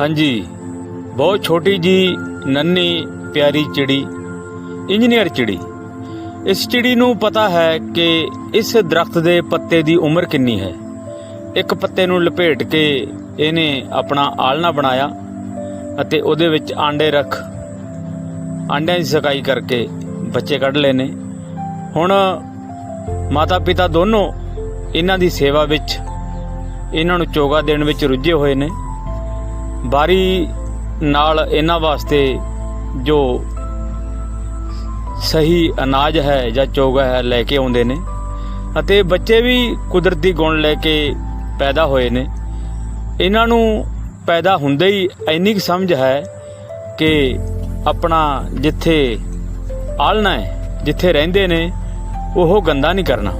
ਹਾਂਜੀ, ਬਹੁਤ ਛੋਟੀ ਜੀ ਨੰਨੀ ਪਿਆਰੀ ਚਿੜੀ, ਇੰਜੀਨੀਅਰ ਚਿੜੀ। ਇਸ ਚਿੜੀ ਨੂੰ ਪਤਾ ਹੈ ਕਿ ਇਸ ਦਰਖਤ ਦੇ ਪੱਤੇ ਦੀ ਉਮਰ ਕਿੰਨੀ ਹੈ। ਇੱਕ ਪੱਤੇ ਨੂੰ ਲਪੇਟ ਕੇ ਇਹਨੇ ਆਪਣਾ ਆਲਣਾ ਬਣਾਇਆ ਅਤੇ ਉਹਦੇ ਵਿੱਚ ਆਂਡੇ ਰੱਖ, ਆਂਡਿਆਂ ਦੀ ਸਕਾਈ ਕਰਕੇ ਬੱਚੇ ਕੱਢ ਲਏ ਨੇ। ਹੁਣ ਮਾਤਾ ਪਿਤਾ ਦੋਨੋਂ ਇਹਨਾਂ ਦੀ ਸੇਵਾ ਵਿੱਚ, ਇਹਨਾਂ ਨੂੰ ਚੋਗਾ ਦੇਣ ਵਿੱਚ ਰੁੱਝੇ ਹੋਏ ਨੇ। ਬਾਰੀ ਨਾਲ ਇਹਨਾਂ ਵਾਸਤੇ ਜੋ ਸਹੀ ਅਨਾਜ ਹੈ ਜਾਂ ਚੋਗਾ ਹੈ ਲੈ ਕੇ ਆਉਂਦੇ ਨੇ ਅਤੇ ਬੱਚੇ ਵੀ ਕੁਦਰਤੀ ਗੁਣ ਲੈ ਕੇ ਪੈਦਾ ਹੋਏ ਨੇ। ਇਹਨਾਂ ਨੂੰ ਪੈਦਾ ਹੁੰਦੇ ਹੀ ਇੰਨੀ ਕੁ ਸਮਝ ਹੈ ਕਿ ਆਪਣਾ ਜਿੱਥੇ ਆਲਣਾ ਹੈ, ਜਿੱਥੇ ਰਹਿੰਦੇ ਨੇ, ਉਹ ਗੰਦਾ ਨਹੀਂ ਕਰਨਾ।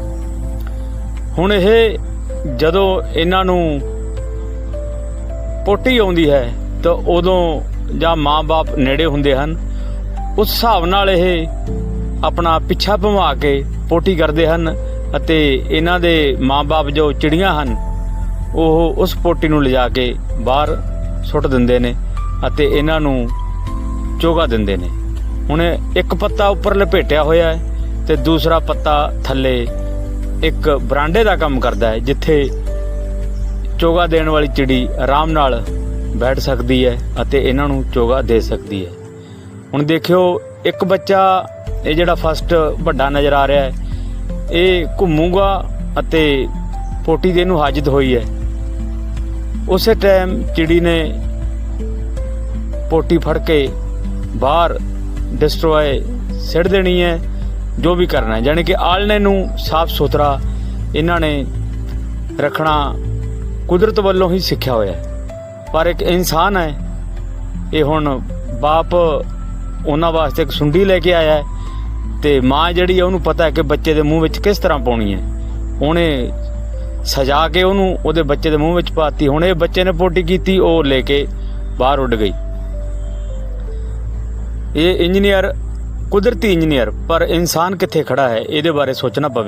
ਹੁਣ ਇਹ ਜਦੋਂ ਇਹਨਾਂ ਨੂੰ ਪੋਟੀ ਆਉਂਦੀ ਹੈ, ਤਾਂ ਉਦੋਂ ਜਾਂ ਮਾਂ-ਬਾਪ ਨੇੜੇ ਹੁੰਦੇ ਹਨ। ਉਸ ਹਿਸਾਬ ਨਾਲ ਇਹ ਆਪਣਾ ਪਿੱਛਾ ਭਮਾ ਕੇ ਪੋਟੀ ਕਰਦੇ ਹਨ ਅਤੇ ਇਹਨਾਂ ਦੇ ਮਾਂ-ਬਾਪ ਜੋ ਚਿੜੀਆਂ ਹਨ, ਉਹ ਉਸ ਪੋਟੀ ਨੂੰ ਲਿਜਾ ਕੇ ਬਾਹਰ ਸੁੱਟ ਦਿੰਦੇ ਨੇ ਅਤੇ ਇਹਨਾਂ ਨੂੰ ਚੋਗਾ ਦਿੰਦੇ ਨੇ। ਹੁਣ ਇੱਕ ਪੱਤਾ ਉੱਪਰ ਲਪੇਟਿਆ ਹੋਇਆ ਹੈ ਤੇ ਦੂਸਰਾ ਪੱਤਾ ਥੱਲੇ ਇੱਕ ਬਰਾਂਡੇ ਦਾ ਕੰਮ ਕਰਦਾ ਹੈ, ਜਿੱਥੇ ਚੋਗਾ ਦੇਣ ਵਾਲੀ ਚਿੜੀ ਆਰਾਮ ਨਾਲ ਬੈਠ ਸਕਦੀ ਹੈ ਅਤੇ ਇਹਨਾਂ ਨੂੰ ਚੋਗਾ ਦੇ ਸਕਦੀ ਹੈ। ਹੁਣ ਦੇਖਿਓ, ਇੱਕ ਬੱਚਾ ਇਹ ਜਿਹੜਾ ਫਸਟ ਵੱਡਾ ਨਜ਼ਰ ਆ ਰਿਹਾ ਹੈ, ਇਹ ਘੁੰਮੂਗਾ ਅਤੇ ਪੋਟੀ ਦੇ ਨੂੰ ਹਾਜਤ ਹੋਈ ਹੈ। ਉਸੇ ਟਾਈਮ ਚਿੜੀ ਨੇ ਪੋਟੀ ਫੜ ਕੇ ਬਾਹਰ ਡਿਸਟਰੋਏ ਸਿੱਟ ਦੇਣੀ ਹੈ, ਜੋ ਵੀ ਕਰਨਾ ਹੈ। ਯਾਨੀ ਕਿ ਆਲਣੇ ਨੂੰ ਸਾਫ਼ ਸੁਥਰਾ ਇਹਨਾਂ ਨੇ ਰੱਖਣਾ ਕੁਦਰਤ ਵੱਲੋਂ ਹੀ ਸਿੱਖਿਆ ਹੋਇਆ ਪਰ ਇੱਕ ਇਨਸਾਨ ਹੈ, ਇਹ ਹੁਣ ਬਾਪ ਉਹਨਾਂ ਵਾਸਤੇ ਇੱਕ ਸੁੰਡੀ ਲੈ ਕੇ ਆਇਆ ਹੈ ਤੇ ਮਾਂ ਜਿਹੜੀ ਉਹਨੂੰ ਪਤਾ ਹੈ ਕਿ ਬੱਚੇ ਦੇ ਮੂੰਹ ਵਿੱਚ ਕਿਸ ਤਰ੍ਹਾਂ ਪਾਉਣੀ ਹੈ। ਉਹਨੇ ਸਜਾ ਕੇ ਉਹਨੂੰ ਉਹਦੇ ਬੱਚੇ ਦੇ ਮੂੰਹ ਵਿੱਚ ਪਾਤੀ। ਹੁਣ ਇਹ ਬੱਚੇ ਨੇ ਪੋਟੀ ਕੀਤੀ, ਉਹ ਲੈ ਕੇ ਬਾਹਰ ਉੱਡ ਗਈ। ਇਹ ਇੰਜੀਨੀਅਰ ਕੁਦਰਤੀ ਇੰਜੀਨੀਅਰ, ਪਰ ਇਨਸਾਨ ਕਿੱਥੇ ਖੜਾ ਹੈ, ਇਹਦੇ ਬਾਰੇ ਸੋਚਣਾ ਪਵੇ।